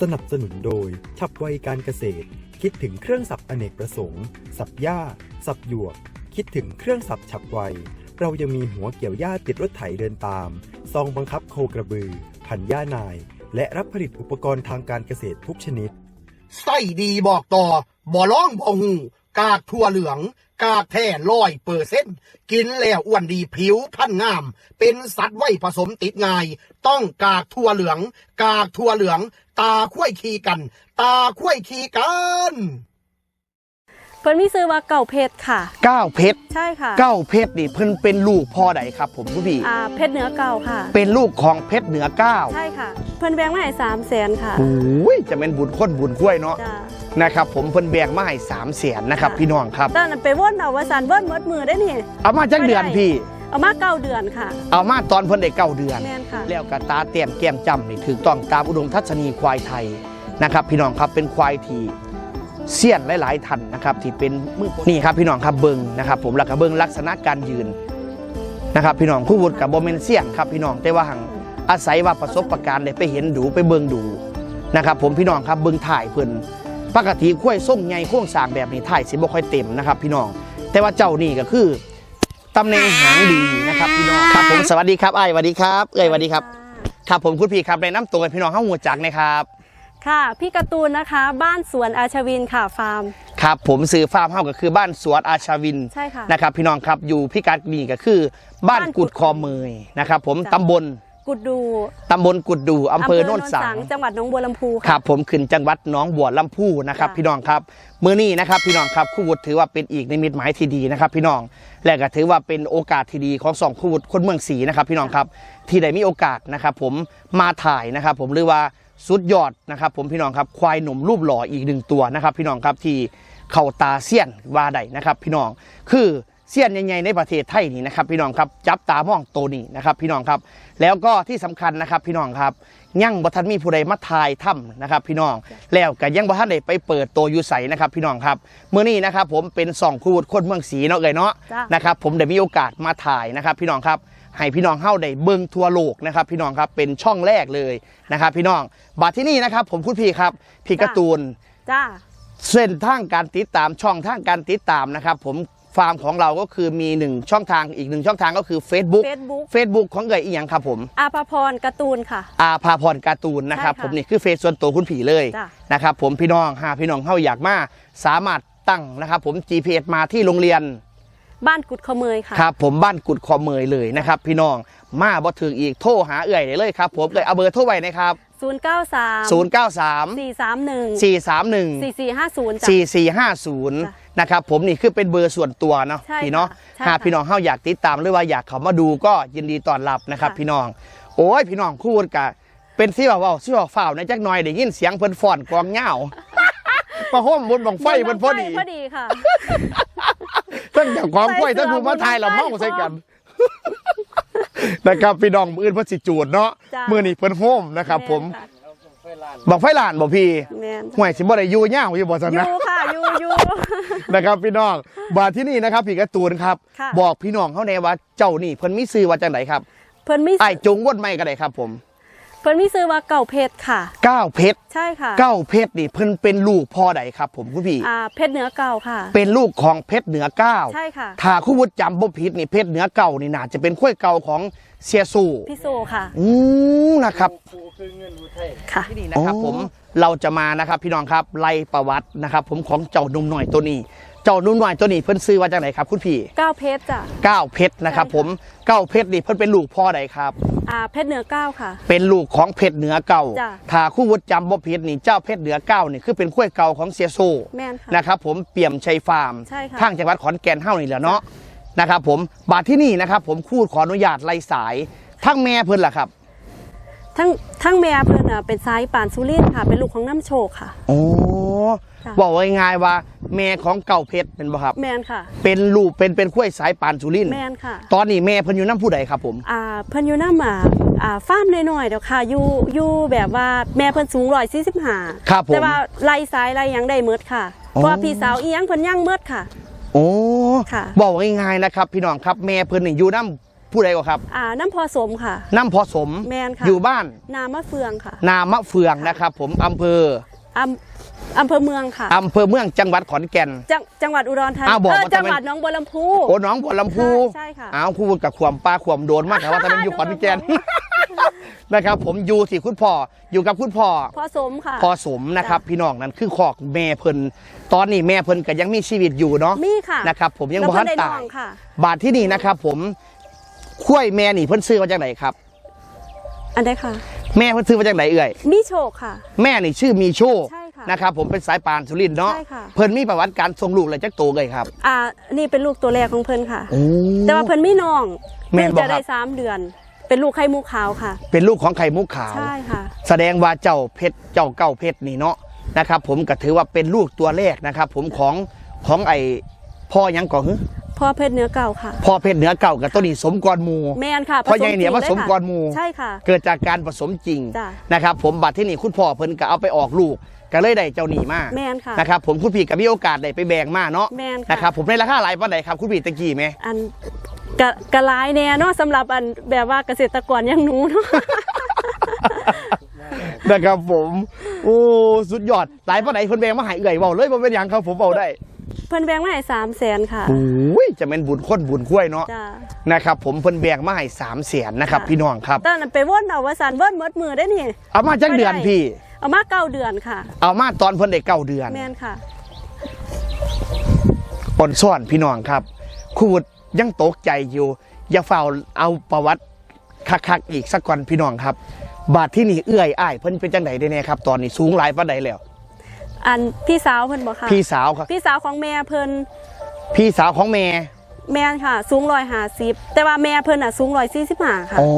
สนับสนุนโดย ฉับไวการเกษตร คิดถึงเครื่องสับอเนกประสงค์ สับหญ้า สับหยวก คิดถึงเครื่องสับฉับไว เรายังมีหัวเกี่ยวหญ้าติดรถไถเดินตาม ซองบังคับโคกระบือพันหญ้านาย และรับผลิตอุปกรณ์ทางการเกษตรทุกชนิด ไส้ดีบอกต่อบ่ร้องบ่หูกากทั่วเหลือง กาแท้ร้อยเปอร์เซ็นต์กินแล้วอ้วนดีผิวพันงาม เป็นสัตว์ไว้ผสมติดง่าย ต้องกากทั่วเหลือง กากทั่วเหลือง ตาคุ้ยคีกัน ตาคุ้ยคีกัน เพิ่นมีซื้อว่าเก่าเพชรค่ะ เก้าเพชรใช่ค่ะเก้าเพชรนี่เพิ่นเป็นลูกพ่อใดครับ ผมคุณพี่ อ่าเพชรเหนือเก่าค่ะ เป็นลูกของเพชรเหนือเก้าใช่ค่ะ เพิ่นแบงมาให้สามแสนค่ะโอ้ยจะเป็นบุญค้นบุญกล้วยเนาะจ้านะครับผมเพิ่นแบ่งมาให้สามแสนนะครับพี่น้องครับ ตอนนั้นไปว่นเอาว่าสันว่นหมดมือได้นี่ เอามาจักเดือนพี่ เอามาเก้าเดือนค่ะเอามาตอนเพิ่นได้เก้าเดือน แม่นค่ะ แล้วกระตาเตียมแก้มจำนี่ถูกต้องตามอุดมทัศนีควายไทยนะครับ พี่น้องครับเป็นควายที่ เสี้ยนหลาย ๆ ทันนะครับที่เป็นมือนี่ครับพี่น้องครับเบิงนะครับผมแล้วก็เบิงลักษณะการยืนนะครับพี่น้องคู่วุฒิกับโบเมนเสี้ยนครับพี่น้องแต่ว่าหังอาศัยว่าประสบประการณ์ได้ไปเห็นดูไปเบิงดูนะครับผมพี่น้องครับเบิงถ่ายเพิ่นปกติคุ้วยส่งใหญ่โค้งสางแบบนี้ถ่ายสิบ่ค่อยเต็มนะครับ พี่น้อง แต่ว่าเจ้านี่ก็คือตำแหน่งหางดีนะครับพี่น้องครับผมสวัสดีครับไอ้สวัสดีครับ เอ้ยสวัสดีครับครับผมคุณพี่ครับในน้ำตัวเป็นพี่น้องข้าหัวจักนะครับ ค่ะ พี่การ์ตูนนะคะ บ้านสวนอาชวินค่ะฟาร์ม ครับผมซื้อฟาร์มเฮาก็คือบ้านสวนอาชาวินใช่ค่ะนะครับพี่น้องครับอยู่พิกัดนี่ก็คือ บ้านบ้านกุกุดดคอเมยนะครับผมจ้ะตำบลกุดดูตำบลกุดดูอำเภอโน่นสัง จังหวัดหนองบัวลำพูคค่ะรับผมขึ้นจังหวัดหนองบัวลำพูนะครับจ้ะพี่น้องครับมื้อนี้นะครับพี่น้องครับคู่วุฒิถือว่าเป็นอีกในมิตรหมายที่ดีนะครับพี่น้องและก็ถือว่าเป็นโอกาสที่ดีของสองคู่วุฒิคนเมืองศรีนะครับพี่น้องครับที่ได้มีโอกาสนะครับผมมาถ่ายนะครับผมหรือว่า สุดยอดนะครับ ผมพี่น้องครับควายหนุ่มรูปหล่ออีกหนึ่งตัวนะครับ พี่น้องครับที่เข้าตาเสี้ยนว่าใดนะครับ พี่น้องคือเสี้ยนใหญ่ๆในประเทศไทยนี่นะครับ พี่น้องครับจับตามองตัวนี้นะครับ พี่น้องครับแล้วก็ที่สำคัญนะครับ พี่น้องครับยังบ่ทันมีผู้ใดมาทายถ้ำนะครับ พี่น้องแล้วก็ยังบ่ทันได้ไปเปิดตัวอยู่ใสนะครับ พี่น้องครับเมื่อนี้นะครับ ผมเป็นสองคูดคนเมืองศรีเนาะเอ่ยเนาะจ้ะนะครับ ผมได้มีโอกาสมาถ่ายนะครับ พี่น้องครับ ให้พี่น้องเฮาได้เบิ่งทั่วโลกนะครับ พี่น้องครับเป็นช่องแรกเลยนะครับ พี่น้องบัดที่นี่นะครับ ผมพูดพี่ครับพี่การ์ตูนจ้าเส้นทางการติดตามช่องทางการติดตามนะครับ ผมฟาร์มของเราก็คือมีหนึ่งช่องทางอีกหนึ่งช่องทางก็คือ Facebook Facebook Facebook ของเอ่ยอีหยังครับผม อาภาพรการ์ตูนค่ะ อาภาพรการ์ตูนนะครับ ใช่ค่ะผมนี่คือเฟซส่วนตัวคุณผีเลยจ้ะ นะครับผมพี่น้องหาพี่น้องเข้าอยากมา สามารถตั้งนะครับผม GPS มาที่โรงเรียน บ้านกุดขเมยค่ะ ครับผมบ้านกุดคอเมยเลยนะครับ พี่น้องมาบ่ถึงอีกโทรหาเอื่อยได้เลยครับผมเลยเอาเบอร์โทรไว้นะครับ093 093 431 431 4450จ้ะ4450นะครับผมนี่คือเป็นเบอร์ส่วนตัวเนาะใช่พี่เนาะค่ะใช่หากค่ะพี่น้องเข้าอยากติดตามหรือว่าอยากเขามาดูก็ยินดีต้อนรับนะครับค่ะพี่น้อง โอ้ยพี่น้องคู่กะเป็นที่ว่าเว้าที่ว่าฝ่าวในจักหน่อยได้ยินเสียงเพิ่นฟ้อนกลองเหงาประห้มบนบังไฟเพิ่นพอดีพอดีค่ะ ทั้งจากความไฟใส่เสื้อทั้งผู้มาทายเราบนบั้งไฟเมาใส่กันนะครับพี่น้องมืออื่นเพิ่นสิจูดเนาะจ้ะมื้อนี้เพิ่นโฮมนะครับ ผมแนค่ะบังไฟลานบ่พี่แมนห่วยสิบ่ได้อยู่เหงาอยู่บ่ซั่นอนะยูค่ะอยูอยูนะครับพี่น้องบาที่นี่นะครับ พี่การ์ตูนครับค่ะบอกพี่น้องเขาแน่ว่าเจ้านี่เพิ่นมีซื้อว่าจังไดครับ เพิ่นมีไอ้จงวดไม่ก็ได้ครับ ผมเพิ่นมีซื้อว่าเก่าเพชรค่ะ เก้าเพชรใช่ค่ะเก้าเพชรนี่เพิ่นเป็นลูกพ่อใดครับ ผมคุณพี่ อ่าเพชรเหนือเก่าค่ะ เป็นลูกของเพชรเหนือเก้าใช่ค่ะ ถ้าคุณวุฒิจำบ่ผิดนี่เพชรเหนือเก่านี่น่าจะเป็นข้วยเก่าของเสียสู่พี่โซค่ะ อืมนะครับ ค่ะ ที่นี่นะครับผมเราจะมานะครับพี่น้องครับไล่ประวัตินะครับ ผมของเจ้าหนุ่มหน่อยตัวนี้ เจ้าหนุ่มหน่อยตัวนี้เพิ่นซื้อว่าจังไหนครับคุณพี่เก้าเพชรจ้ะ เก้าเพชรนะครับใช่ค่ะ ผมเก้าเพชรนี่เพิ่นเป็นลูกพ่อใดครับ อ่าเพชรเหนือเก้าค่ะ เป็นลูกของเพชรเหนือเก่าจ้ะ ถ้าคู่วุฒิจำบ่ผิดนี่เจ้าเพชรเหนือเก้านี่คือเป็นข้วยเก่าของเสียโซ แม่นค่ะ นะครับผมเปี่ยมชัยฟาร์มใช่ค่ะทางจังหวัดขอนแก่นเฮานี่แหละเนาะนะครับผมบาทที่นี่นะครับผมคูดขออนุญาตไล่สายทั้งแม่เพิ่นล่ะครับทั้งทั้งแม่เพิ่นอะเป็นสายป่านสุรินทร์ค่ะ เป็นลูกของน้ำโชคค่ะ โอ้ ค่ะ บอกว่าง่ายๆว่า แม่ของเก่าเพชรเป็นบ่ครับ แมนค่ะ เป็นลูกเป็นเป็นข้วยสายปานสุรินทร์แมนค่ะ ตอนนี้แม่เพิ่นอยู่น้ำผู้ใดครับผม อ่าเพิ่นอยู่น้ำอ่าอ่าฟาร์มน้อยๆเดี๋ยวค่ะอยู่อยู่แบบว่าแม่เพิ่นสูงร้อยสี่สิบห้าครับผมแต่ว่าไล่สายไล่หยังได้เมดค่ะอ๋อเพราะว่าพี่สาวอีหยังเพิ่นย่างเมดค่ะ โอ้ค่ะ บอกว่าง่ายๆนะครับ พี่น้องครับแม่เพิ่นนี่อยู่น้ผู้ใดก็ครับอ่าน้ำพอสมค่ะ น้ำพอสมแมนค่ะ อยู่บ้านนามะเฟืองค่ะนามะเฟืองนะครับ ผมอำเภอ อำ อำเภอเมืองค่ะอำเภอเมืองจังหวัดขอนแก่นจังจังหวัดอุดรธานีอ้าวบอกเออว่าจะจังเป็นหวัดหน้องบัวลำพู โอ้น้องบัวลำพูใช่ค่ะ อ้าวพูดกับความปลาความโดนมากแต่ว่าจะเป็นอยู่ขอนแก่น นะครับ ผมอยู่ที่คุณพ่ออยู่กับคุณพ่อ พอสมค่ะ พอสมนะครับพี่น้องนั่นคือขอกแม่เพิ่นตอนนี้แม่เพิ่นก็ยังมีชีวิตอยู่เนาะมีค่ะนะครับผมยังแล้วบ่ทันเพิ่นได้ตาน้ยองค่ะ บาทที่นี่นะครับ ผมคุ้วยแม่นี่เพิ่นซื้อมาจากไหนครับ อันใดค่ะ แม่เพิ่นซื้อมาจากไหนเอ่ยมีโชคค่ะ แม่นี่ชื่อมีโชคใช่ ค่ะ นะครับผมเป็นสายปานสุรินทร์เนาะใช่ค่ะ เพิ่นมีประวัติการทรงลูกอะไรจักโตเลยครับอ่านี่เป็นลูกตัวแรกของเพิ่นค่ะ โอ้ แต่ว่าเพิ่นมีน้องแม่นบ่เพิ่งจะได้ครับสามเดือน เป็นลูกไข่มุกขาวค่ะ เป็นลูกของไข่มุกขาว ใช่ค่ะ แสดงว่าเจ้าเพชรเจ้าเก้าเพชรนี่เนาะนะครับผมก็ถือว่าเป็นลูกตัวแรกนะครับผมของของไอพ่อหยังก่อนฮึพ่อเพชรเนื้อเก่าค่ะ พ่อเพชรเหนือเก่ากับตัวนี้สมกรหมู แมนค่ะพ่อใหญ่เนี่ยผว่าสจมริงกลรยหมูค่ะใช่ค่ะ เกิดจากการผสมจริงจ้ะนะครับผมบัตรที่นี่คุณพ่อเพิ่นก็เอาไปออกลูก ก็เลยได้เจ้าหนีมาแม่นค่ะนะครับผมคุณพี่ก็มีโอกาสได้ไปแบ่งมาเนาะแม่นค่ะ นะครับผมในราคาหลายปานใดครับคุณพี่ตะกี้ไหม อันกะกะลายแน่เนาะสำหรับอันแบบว่าเกษตรกรอย่างหนูเนาะ นะครับผมโอ้สุดยอดหลายปานใดเพิ่นแบ่งมาให้เอื่อยเว้าเลยบ่เป็นหยังครับผมเว้าได้เพิ่นแบ่งมาให้สามแสนค่ะ โอ้ยจะเป็นบุญคนบุญคุ้วยเนาะจ้า นะครับผมเพิ่นแบ่งมาให้สามแสนนะครับค่ะพี่น้องครับ ตอนนั้นไปว่นเอาว่าสันว่นหมดมือได้นี่เอามาจักเดือนไม่ได้พี่ เอามาเก้าเดือนค่ะเอามาตอนเพิ่นได้เก้าเดือนแม่นค่ะอ่อนซ่อนพี่น้องครับครูวุฒิยังตกใจอยู่ อย่าเฝ้าเอาประวัติคักๆอีกสักก่อนพี่น้องครับ บาดที่นี่เอื้อยอ้ายเพิ่นเป็นจังไดได้แน่ครับตอนนี้สูงหลายปานใดแล้ว อันพี่สาวเพิ่นบอกค่ะพี่สาวครับ พี่สาวของแม่เพิ่นพี่สาวของแม่แม่นค่ะ สูงร้อยห้าสิบแต่ว่าแม่เพิ่นอะสูงร้อยสี่สิบห้าค่ะ อ๋อ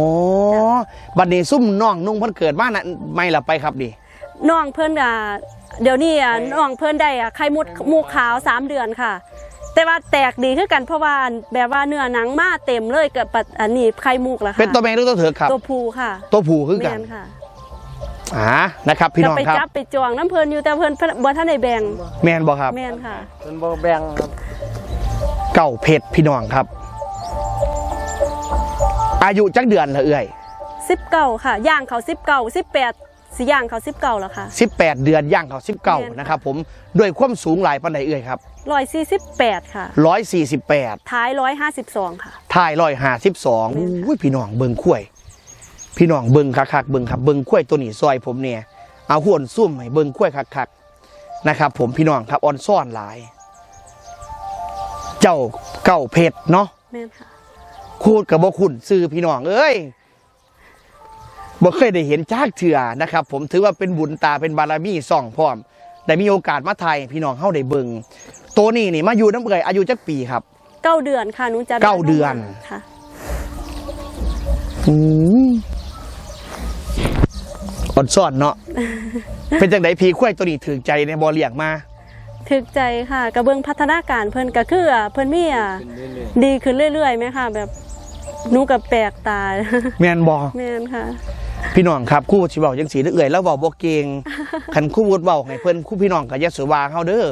บัดนี้ซุ่มน้องนุ่งเพิ่นเกิดมาน่ะไม่ละไปครับดิ น้องเพิ่นอะเดี๋ยวนี้อะน้องเพิ่นได้อะไข่มุดหมูขาวสามเดือนค่ะ แต่ว่าแตกดีคือกันเพราะว่าแบบว่าเนื้อหนังมาเต็มเลยกับปัดอันนี้ไข่มุกละค่ะเป็นตัวแม่หรือตัวเถิกครับ ตัวผูค่ะตัวผู้คือกัแม่นนค่ะอ่านะครับ พี่น้องไปครับจับไปจองน้ำเพิ่นอยู่แต่เพิ่นบ่ทันได้แบ่งแม่นบ่ครับแม่นค่ะเป็นโบแบงครับเก่าเพชรพี่น้องครับ อายุจักเดือนละเอื่อย19ค่ะย่างเขา19 18สิ ย่างเขา19แล้วค่ะ18 เดือนย่างเขาแม่น19ค่ะนะครับผมด้วยความสูงหลายปานใดเอื่อยครับ148ค่ะ 148ท้าย152ค่ะท้าย152อุ้ยพี่น้องเบิ่งคุ้ยพี่น้องเบิ่งคักๆเบิ่งครับเบิ่งคุ้ยตัวนี้ซอยผมเนี่ยเอาห่วนซุ่มให้เบิ่งคุ้ยคักๆนะครับผมพี่น้องครับออนซ่อนหลาย เจ้าเก่าเพชรเนาะแม่นค่ะ คูดกับบ่คุณซื้อพี่น้องเอ้ย บ่เคยได้เห็นจากเถื่อนะครับ ผมถือว่าเป็นบุญตาเป็นบารมีส่องพร้อมได้มีโอกาสมาไทยพี่น้องเฮาได้เบิ่งตัวนี้นี่มาอยู่น้ำเอ่ยอายุจักปีครับเก้าเดือนค่ะหนูจะเก้าเดือนค่ะอืมอ่อนซ่อนเนาะเป็นจังไดพีคุ้ยตัวนี้ถือใจในบ่เลี้ยงมาถึกใจค่ะกระเบื้องพัฒนาการเพิ่นก็คืออะเพิ่นมีอะดีขึ้นเรื่อยๆไหมค่ะ แบบหนูกับแปลกตาแม่นบ่แม่นค่ะ พี่น้องครับครู่สิเว้าจังสีเอื่อยแล้วเว้าบ่เก่งคันครู่วุฒิเว้าให้เพิ่นครู่พี่น้องก็อย่าสว่าเฮาเด้อ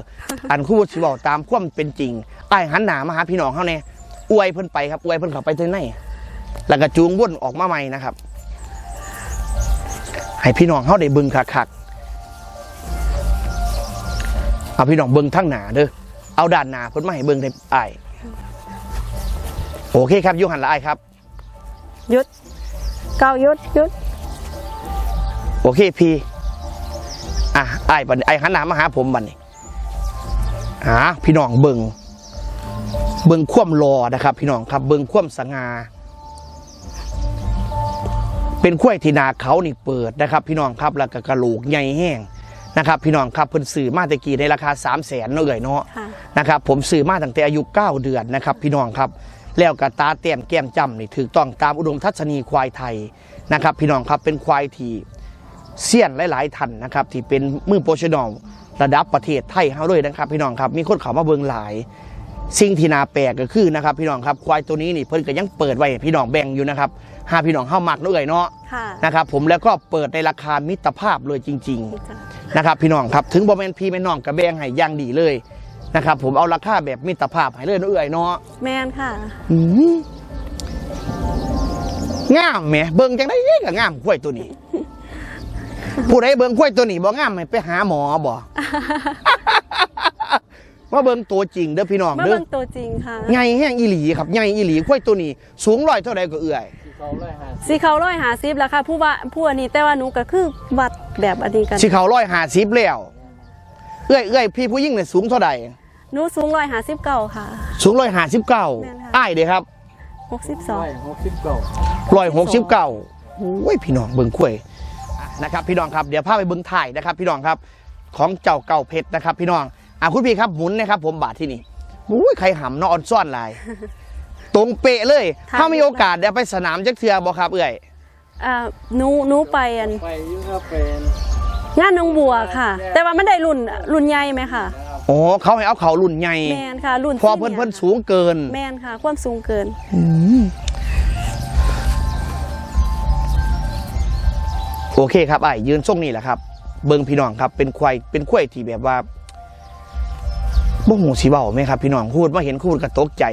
อันครู่วุฒิสิเว้าตามความเป็นจริงอ้ายหันหน้ามาหาพี่น้องเฮาแน่อวยเพิ่นไปครับอวยเพิ่นเข้าไปถึงไหนแล้วก็จูงวนออกมาใหม่นะครับ ให้พี่น้องเฮาได้เบิ่งคักๆเอาพี่น้องเบิ่งทั้งหน้าเด้อเอาด้านหน้าเพิ่นมาให้เบิ่งได้อ้ายโอเคครับอยู่หันละอ้ายครับยุดเก้ายุดยุด โอเคพี่อะไอ้ายบัดนี้ไอ้ายหันหน้ามาหาผมบัดนี้หาพี่น้องเบิงเบิงคว่ำรอนะครับ พี่น้องครับ เบิงคว่ำสง่าเป็นข้วยที่นาเขานี่เปิดนะครับ พี่น้องครับแล้วก็กระโหลกใหญ่แห้งนะครับพี่น้องครับเพิ่นซื้อมาแตะกี้ในราคา 3 0 0แสนเนาะเอ่ยเนาะค่ะนะครับผมซื้อมาตั้งแต่อายุ 9 เดือนนะครับ พี่น้องครับ แล้วกระตาเต้มแก้มจำนี่ถูกต้องตามอุดมทัศนีควายไทยนะครับ พี่น้องครับเป็นควายที่ เสี้ยนหลาย ๆ ท่านนะครับที่เป็นมือโปรเฟชชั่นอลระดับประเทศไทยเฮาเลยนะครับ พี่น้องครับมีคนเขามาเบิงหลาย สิ่งที่น่าแปลกก็คือนะครับ พี่น้องครับควายตัวนี้นี่เพิ่นก็ยังเปิดไว้ให้พี่น้องแบ่งอยู่นะครับหาพี่น้องเฮามักเนาะเอ่ยเนาะค่ะ นะครับผมแล้วก็เปิดในราคามิตรภาพเลยจริงๆจ้ะนะครับพี่น้องครับถึงบอแมนพี่แม่น้องกระแบงให้อย่างดีเลยนะครับผมเอาราคาแบบมิตรภาพให้เลยเนาะเอื่อยเนาะแม่นค่ะ อืมงามแหมเบิ่งจังได๋ก็งามกล้วยตัวนี้ ผู้ใดเบิ่งกล้วยตัวนี้บ่งามให้ไปหาหมอบ่มาเบิ่งตัวจริงเด้อพี่น้องมาเด้อเบิ่งตัวจริงค่ะใหญ่แห้งอีหลีครับใหญ่อีหลีกล้วยตัวนี้ สูงร้อยเท่าใดก็เอื้อยสีเขาร้อยหาซิบแล้วค่ะผู้ว่าผู้อันนี้แต่ว่าหนูก็คือวัดแบบอันนี้กันสิเขาร้อยหาสิบแล้วเอื้อยเอื้อยพี่ผู้ยิ่งเนี่ยสูงเท่าใดหนูสูงร้อยหาซิบเก่าค่ะ สูงร้อยหาสิบเก้าแม่นค่ะอ้ายเด้ครับหกสิบสองร้อยหกสิบเก้าโอ้ยพี่น้องเบิ่งกล้วย นะครับพี่น้องครับเดี๋ยวพาไปเบิ่งถ่ายนะครับ พี่น้องครับของเจ้าเก่าเพชรนะครับ พี่น้องอะคุณพี่ครับหมุนนะครับ ผมบาทที่นี่อุ้ยใครหำเนอนซ่อนลาย ตรงเป๊ะเลย ถ้ามีโอกาสเดี๋ยวไปสนามจักเทือบ่ครับเอื้อยอ่าหนูหนูไปอันไปอยุ่ก็เป็นงานหนองบัวค่ะ แต่ว่าไม่ได้รุ่นรุ่นใหญ่ไหมค่ะโอ้เขาให้เอาเขารุ่นใหญ่แมนค่ะ รุ่นพอเพิ่นเพิ่นสูงเกิน แมนค่ะ ความสูงเกิน โอเคครับไอ้ยืนทรงนี่แหละครับ เบิงพี่น้องครับ เป็นควายเป็นควายที่แบบว่าบ่หูสีเบาไหมครับพี่น้องพูดมาเห็นพูดกระตกใจ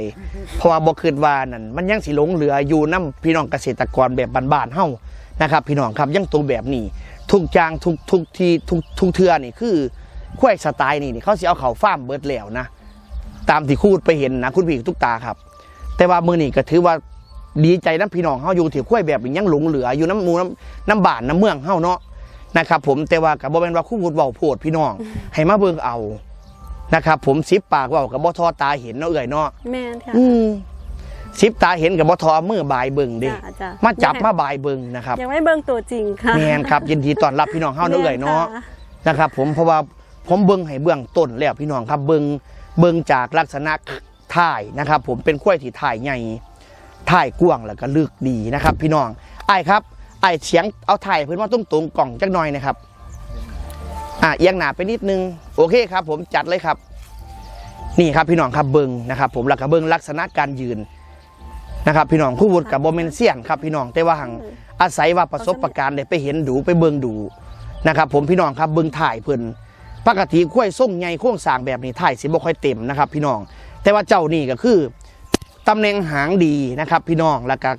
เพราะว่าบ่คิดว่านั่นมันยังสิหลงเหลืออยู่น้ำพี่น้องเกษตรกรแบบบ้านๆเฮ้านะครับ พี่น้องครับยังตัวแบบนี้ ทุกจางทุกทุกที่ทุกทุกเทือนี่คือควายสไตล์นี่นี่เขาสิเอาเขาฟาร์มเบิดแล้วนะตามที่คูดไปเห็นนะคุณพี่ทุกตาครับ แต่ว่ามือนี่ก็ถือว่า ดีใจน้ำพี่น้องเฮาอยู่ที่ควายแบบนี้ยังหลงเหลืออยู่น้ำหมูน้ำน้ำบ้านน้ำเมืองเฮาเนาะนะครับผมแต่ว่ากับบ่แม่นว่าคู่พูดเว้าโพดพี่น้อง ให้มาเบิ่งเอานะครับผมสิบปากเว้ากับบ่ทอตาเห็นเนาะเอ่ยเนาะแมนค่ะ อืมสิบตาเห็นกับบ่ทอเอามือบายเบิ่งเด้จ้ะจ้ะ มาจับมาบายเบิ่งนะครับยังไม่เบิ่งตัวจริงค่ะแม่นครับยินดีต้อนรับพี่น้องเฮาเนาะเอ่ยเนาะ แม่ค่ นะครับผมเพราะว่าผมเบิ้งให้เบื้องต้นแล้วพี่น้องครับเบิ้งเบิ้งจากลักษณะถ่ายนะครับ ผมเป็นกล้วยที่ถ่ายใหญ่ ถ่ายกว้างแล้วก็ลึกดีนะครับ พี่น้องไอ้ครับไอ้เสียงเอาถ่ายเพื่อนมาตรงตรงกล่องจักหน่อยนะครับอะเอียงหนาไปนิดนึงโอเคครับ ผมจัดเลยครับ นี่ครับพี่น้องครับเบิ้งนะครับ ผมแล้วก็เบิ้งลักษณะการยืนนะครับพี่น้องคู่วุฒิกับโบเมนเซียนครับพี่น้องแต่ว่าหังอาศัยว่าประสบประการณ์ได้ไปเห็นดูไปเบิ้งดูนะครับผมพี่น้องครับเบิงถ่ายเพิ่นปกติกล้วยส้มใหญ่โค้งสางแบบนี้ถ่ายสิบ่ค่อยเต็มนะครับ พี่น้องแต่ว่าเจ้านี่ก็คือ ตำแหน่งหางดีนะครับ พี่น้องแล้วก็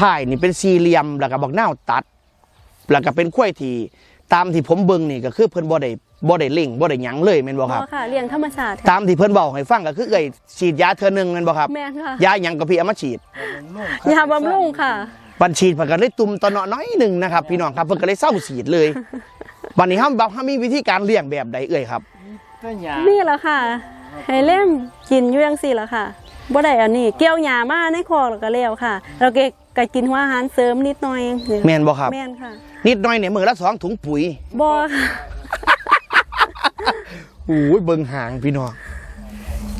ถ่ายนี่เป็นสี่เหลี่ยมแล้วก็บอกหน้าวตัด แล้วก็เป็นกล้วยที่ตามที่ผมเบิ่งนี่ก็คือเพิ่นบ่ได้บ่ได้เล่งบ่ได้หยังเลยแม่นบ่ครับอ๋อค่ะเลี้ยงธรรมชาติตามที่เพิ่นบอกให้ฟังก็คือเอ้ยฉีดยาเทื่อนึงแม่นบ่ครับแม่นค่ะยาหยังก็พี่เอามาฉีดยาบำรุงค่ะบัญชีเพิ่นก็เลยตุ่มตอนเนาะน้อยหนึงนะครับพี่น้องครับเพิ่นก็เลยเศร้าฉีดเลยวันนี้เฮาบอกเฮามีวิธีการเลี้ยงแบบใดเอ่ยครับก็หยานี่แหละค่ะให้เล่มกินอยู่จังซี่แหละค่ะ บ่ได้อันนี้เกี่ยวหญ้ามาในคอแล้วก็แล้วค่ะแล้วก็ก็กินหัวอาหารเสริมนิดหน่อยแม่นบ่ครับ แม่นค่ะนิดหน่อยเนี่ยมือละสองถุงปุ๋ยบ่ค่ะโอ้ยเบิ่งหางพี่น้อง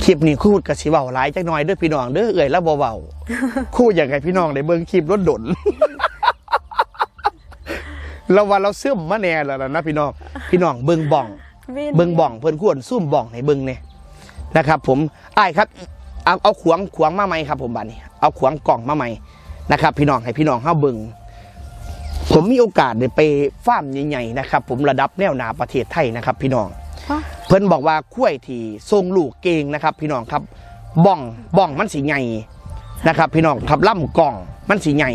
คลิปนี้คูดกับสิเว้าหลายจักหน่อยเด้อพี่น้องเด้อเอ่ยแล้วบ่เว้าคูดอย่างไงพี่น้องได้เบิ่งคลิปรถดนเราว่าเราเสื่อมมาแน่แล้วล่ะนะพี่น้องพี่น้องเบิ่งบ่องวินเบิ่งบ่องเพิ่นควรซุ่มบ่องให้เบิ่งเนี่ยนะครับ ผมอ้ายครับ เอาเอาขวางขวางมาใหม่ครับผมบัดนี้ เอาขวางกล่องมาใหม่นะครับ พี่น้องให้พี่น้องเฮาเบิ่งผมมีโอกาสได้ไปฟาร์มใหญ่ๆนะครับ ผมระดับแนวหนาประเทศไทยนะครับ พี่น้องอ๋อเพิ่นบอกว่าคุ้วยที่ทรงลูกเก่งนะครับ พี่น้องครับบ้องบ้องมันสีใหญ่นะครับ พี่น้องครับล่ำกล่องมันสีใหญ่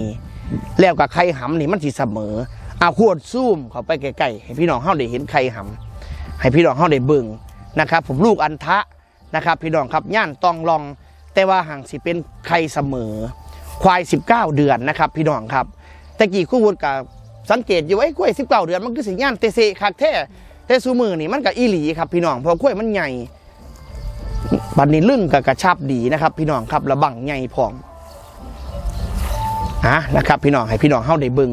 แล้วกับไข่หำนี่มันสีเสมอเอาขวดซูมเข้าไปใกล้ๆให้พี่น้องเฮาได้เห็นไข่หำให้พี่น้องเฮาได้เบิ่งนะครับ ผมลูกอันทะนะครับ พี่น้องครับย่านตองลอง แต่ว่าห่างสิเป็นไข่เสมอ ควาย 19 เดือนนะครับ พี่น้องครับแต่กี่คู่วุฒิกับสังเกตอยู่ไอ้กล้วย19 เดือนมันคือสิย่านเตเซคักแท้แต่ซูมือนี่มันกับอีหลีครับพี่น้องเพราะกล้วยมันใหญ่บัดนี้ลึ่งกับกระชับดีนะครับ พี่น้องครับระบังใหญ่พร้อมอะนะครับ พี่น้องให้พี่น้องเข้าได้เบิง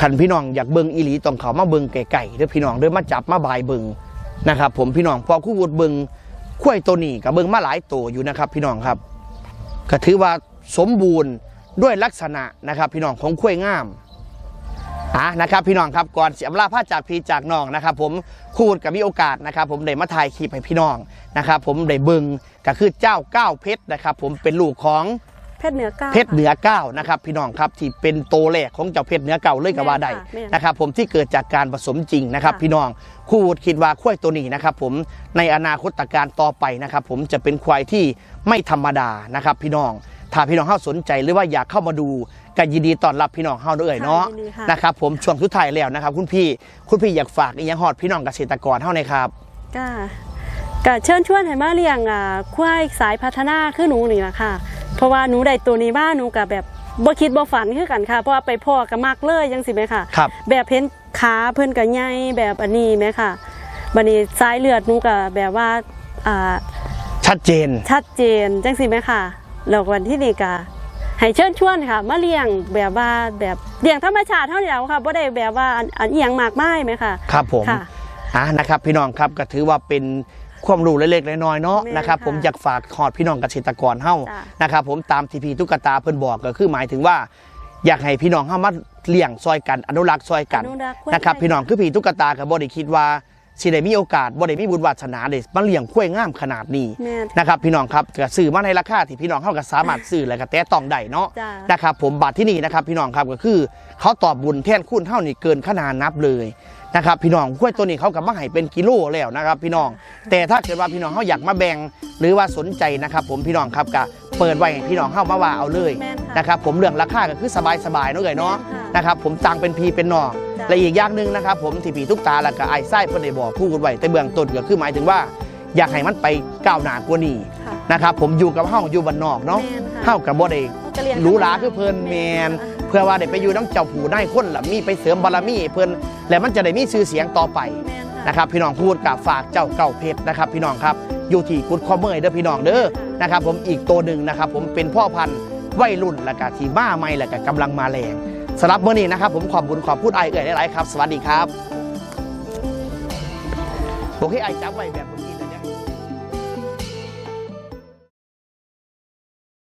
คันพี่น้องอยากเบิงอีหลีต้องเขามาเบิงไก่ๆเด้อพี่น้องเด้อมาจับมาบายเบิงนะครับ ผมพี่น้องพอคู่วุฒิเบิง ขั้วยตัวนี้กับเบิงมาหลายตัวอยู่นะครับ พี่น้องครับ ก็ถือว่าสมบูรณ์ด้วยลักษณะนะครับ พี่น้องของขั้วยงามอะนะครับ พี่น้องครับก่อนเสียมลาพาจากพีจากน้องนะครับ ผมคูดกับมีโอกาสนะครับ ผมได้มาถ่ายคลิปให้พี่น้องนะครับ ผมได้เบิงก็คือเจ้าเก้าเพชรนะครับ ผมเป็นลูกของ ชรเหนือเก้าเพชรเหนือเก้านะครับพี่น้องครับที่เป็นโตแรกของเจ้าเพชรเหนือเก้าเลยก็ว่าได้แม่นค่ะแม่นนะครับผมที่เกิดจากการผสมจริงนะครับค่ะพี่น้องคูดคิดว่าควายตัวนี้นะครับผมในอนาคตการต่อไปนะครับผมจะเป็นควายที่ไม่ธรรมดานะครับพี่น้องถ้าพี่น้องเฮาสนใจหรือว่าอยากเข้ามาดูก็ยินดีต้อนรับพี่น้องเฮาเด้อยเนาะค่ะยินดีค่ะนะครับผมช่วงสุดท้ายแล้วนะครับ คุณพี่คุณพี่อยากฝากอีกอย่างฮอดพี่น้องเกษตรกรเฮาหน่อยครับก็ก็เชิญชวนให้มาเลี้ยงอ่าควายสายพัฒนาคือหนูนี่แหละค่ะ เพราะว่าหนูได้ตัวนี้บ้านหนูกับแบบบ่คิดบ่ฝันคือกันค่ะ เพราะว่าไปพ่อก็มักเลยจังสิแม่ค่ะ ครับ แบบเห็นขาเพิ่นก็ใหญ่แบบอันนี้แม่ค่ะบัดนี้สายเลือดหนูก็แบบว่าอ่าชัดเจน ชัดเจนจังสิแม่ค่ะแล้ววันที่นี่ก็ให้เชิญชวนค่ะมาเลี้ยงแบบว่าแบบเลี้ยงธรรมชาติเท่าเดียวค่ะบ่ได้แบบว่าอันอันอีหยังมากมายแม่ค่ะ ครับผม ค่ะ อ่านะครับพี่น้องครับก็ถือว่าเป็น ความรู้เล็กๆน้อยๆเนาะแม่นนะครับค่ะผมอยากฝากขอดพี่น้องเกษตรกรเฮาจ้ะนะครับผมตามทีพีตุ๊กตาเพิ่นบอกก็คือหมายถึงว่าอยากให้พี่น้องเฮามาเลี้ยงซอยกันอนุรักษ์ซอยกันอนุรักษ์ไว้นะครับไว้พี่น้องคือพี่ตุ๊กตาก็บ่ได้คิดว่าสิได้มีโอกาสบ่ได้มีบุญวาสนาได้มาเลี้ยงข้วยงามขนาดนี้แม่นนะครับพี่น้องครับก็ซื้อมาในราคาที่พี่น้องเฮาก็สามารถซื้อและก็แตะต้องได้เนาะจ้ะนะครับผมบัตรที่นี่นะครับพี่น้องครับก็คือ เขาตอบบุญแทนคุณเท่านี่เกินขนาดนับเลย นะครับพี่น้องกล้วยตัวนี้เขากับมาให้เป็นกิโลแล้วนะครับพี่น้อง แต่ถ้าเกิดว่าพี่น้องเขาอยากมาแบ่งหรือว่าสนใจนะครับ ผมพี่น้องครับก็เปิดไว้ให้พี่น้องเข้ามาว่าเอาเลยแม่นค่ะนะครับผมเรื่องราคาก็คือสบายๆเนาะเลยเนาะแม่นค่ะนะครับผมตังเป็นพีเป็นนองจ้ะและอีกอย่างหนึ่งนะครับ ผมที่พีทุกตาแล้วก็ไอ้ไส้เพื่อนได้บอกพูดไว้แต่เบื้องต้นก็คือหมายถึงว่าอยากให้มันไปก้าวหน้ากว่านี้ค่ะนะครับผมอยู่กับเฮาอยู่บ้านนอกเนาะแม่นค่ะเฮากับบ่ได้ก็เลี้ยงหรูหราคือเพิ่นแมนเพื่อว่าได้ไปอยู่น้ำเจ้าผู้ได้คนละมีไปเสริมบารมีให้เพิ่นและมันจะได้มีชื่อเสียงต่อไปแม่นค่ะนะครับพี่น้องพูดกับฝากเจ้าเก่าเพชรนะครับ พี่น้องครับอยู่ที่กุดคอมเมอร์เด้อพี่น้องเด้อนะครับผมอีกตัวหนึ่งนะครับ ผมเป็นพ่อพันธุ์วัยรุ่นและก็ที่มาใหม่และก็กำลังมาแรงสำหรับเมื่อนี้นะครับ ผมขอบบุญขอบพูดไอายเอ่ยหลายๆครับ สวัสดีครับโอเคไอายจับไว้แบบ